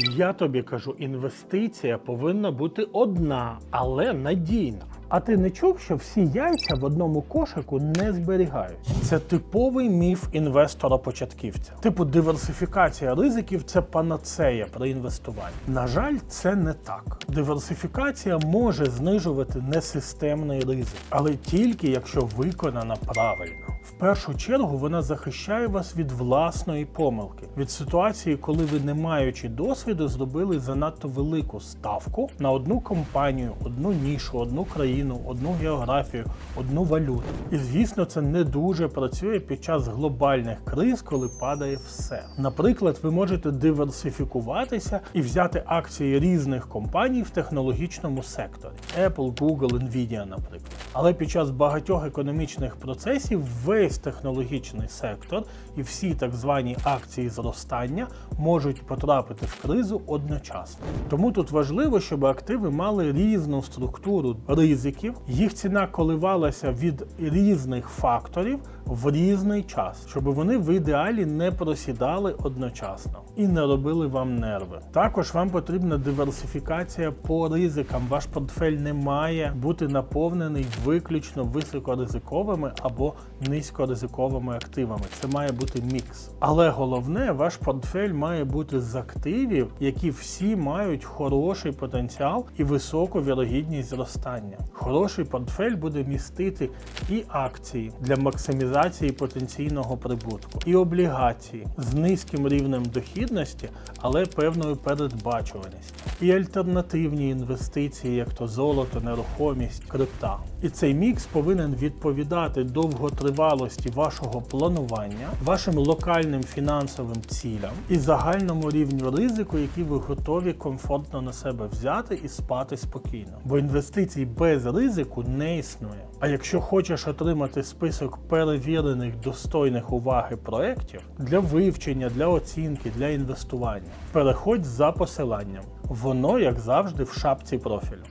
Я тобі кажу, інвестиція повинна бути одна, але надійна. А ти не чув, що всі яйця в одному кошику не зберігають? Це типовий міф інвестора-початківця. Типу, диверсифікація ризиків це панацея при інвестуванні. На жаль, це не так. Диверсифікація може знижувати несистемний ризик, але тільки якщо виконана правильно. В першу чергу вона захищає вас від власної помилки, від ситуації, коли ви, не маючи досвіду, зробили занадто велику ставку на одну компанію, одну нішу, одну країну, одну географію, одну валюту. І звісно, це не дуже працює під час глобальних криз, коли падає все. Наприклад, ви можете диверсифікуватися і взяти акції різних компаній в технологічному секторі Apple, Google, Nvidia, наприклад. Але під час багатьох економічних процесів весь технологічний сектор і всі так звані акції зростання можуть потрапити в кризу одночасно. Тому тут важливо, щоб активи мали різну структуру ризиків, їх ціна коливалася від різних факторів в різний час, щоб вони в ідеалі не просідали одночасно і не робили вам нерви. Також вам потрібна диверсифікація по ризикам. Ваш портфель не має бути наповнений виключно високоризиковими або низькоризиковими активами. Це має бути мікс. Але головне, ваш портфель має бути з активів, які всі мають хороший потенціал і високу вірогідність зростання. Хороший портфель буде містити і акції для максимізації потенційного прибутку, і облігації з низьким рівнем дохідності, але певною передбачуваністю, і альтернативні інвестиції, як то золото, нерухомість, крипта. І цей мікс повинен відповідати довготривалості вашого планування, вашим локальним фінансовим цілям і загальному рівню ризику, який ви готові комфортно на себе взяти і спати спокійно. Бо інвестицій без ризику не існує. А якщо хочеш отримати список перевірених достойних уваги проєктів для вивчення, для оцінки, для інвестування, переходь за посиланням. Воно, як завжди, в шапці профілю.